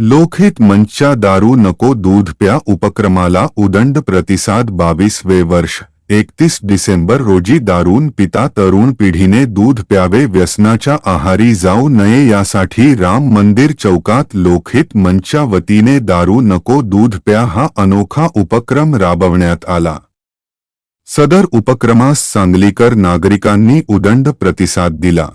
लोकहित मंचच्या दारू नको दूध प्या उपक्रमाला उदंड प्रतिसाद बावीसवे वर्ष. एकतीस डिसेंबर रोजी दारून पिता तरुण पिढीने दूध प्यावे व्यसनाच्या आहारी जाऊ नये यासाठी राम मंदिर चौकात लोकहित मंचच्या वतीने दारू नको दूध प्या हा अनोखा उपक्रम राबवण्यात आला. सदर उपक्रमास सांगलीकर नागरिकांनी उदंड प्रतिसाद दिला.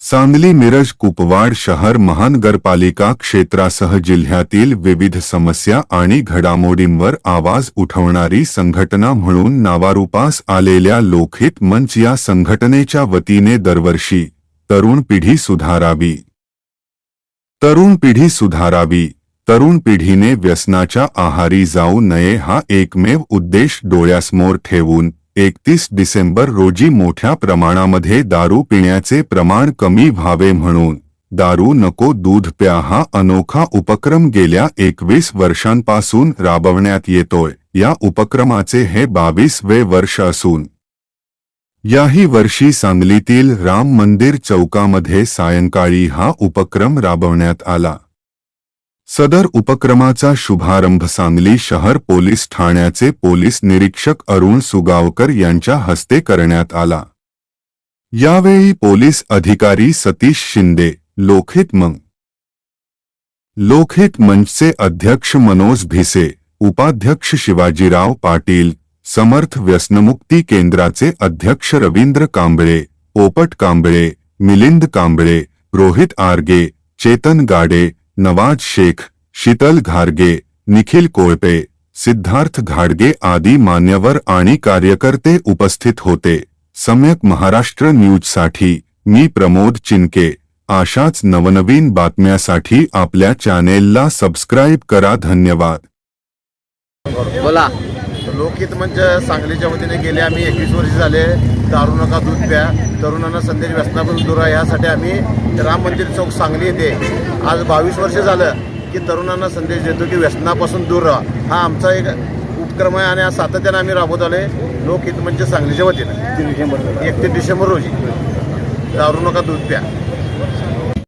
सांगली मिरज कुपवाड शहर महानगरपालिका क्षेत्रासह जिल्ह्यातील विविध समस्या आणि घडामोडींवर आवाज उठवणारी संघटना म्हणून नावारूपास आलेल्या लोकहित मंच या संघटनेच्या वतीने दरवर्षी तरुण पिढी सुधारावी. तरुण पिढी सुधारावी. तरुण पिढीने व्यसनाच्या आहारी जाऊ नये हा एकमेव उद्देश डोळ्यासमोर ठेवून एकतीस डिसेंबर रोजी मोठ्या प्रमाणामध्ये दारू पिण्याचे प्रमाण कमी व्हावे म्हणून. दारू नको दूध प्या हा अनोखा उपक्रम गेल्या एकवीस वर्षांपासून राबवण्यात येतोय. या उपक्रमाचे हे बावीसवे वर्ष असून. याही वर्षी सांगलीतील राम मंदिर चौकामध्ये सायंकाळी हा उपक्रम राबवण्यात आला. सदर उपक्रमाचा शुभारंभ सांगली शहर पोलीस ठाण्याचे पोलीस निरीक्षक अरुण सुगावकर यांच्या हस्ते करण्यात आला. यावेळी पोलीस अधिकारी सतीश शिंदे लोकहित मंग. लोकहित मंचचे अध्यक्ष मनोज भिसे, उपाध्यक्ष शिवाजीराव पाटील, समर्थ व्यसनमुक्ती केंद्राचे अध्यक्ष रवींद्र कांबळे, पोपट कांबळे, मिलिंद कांबळे, रोहित आरगे, चेतन गाडे नवाज शेख शीतल घारगे निखिल कोळपे सिद्धार्थ घाडगे आदी मान्यवर आणि कार्यकर्ते उपस्थित होते. सम्यक महाराष्ट्र न्यूजसाठी मी प्रमोद चिनके. अशाच नवनवीन बातम्यासाठी आपल्या चॅनेलला सबस्क्राईब करा. धन्यवाद. बोला. लोकहित मंच सांगलीच्या वतीने गेले आम्ही एकवीस वर्ष झाले दारू नका दूध प्या. तरुणांना संदेश व्यसनापासून दूर आहे यासाठी आम्ही राम मंदिर चौक सांगली येथे आज बावीस वर्ष झालं की तरुणांना संदेश देतो की व्यसनापासून दूर राहा. हा आमचा एक उपक्रम आहे आणि आज सातत्याने आम्ही राबवत आलोय लोकहित मंच सांगलीच्या वतीने. एकतीस डिसेंबर रोजी. दारू नका दूध प्या.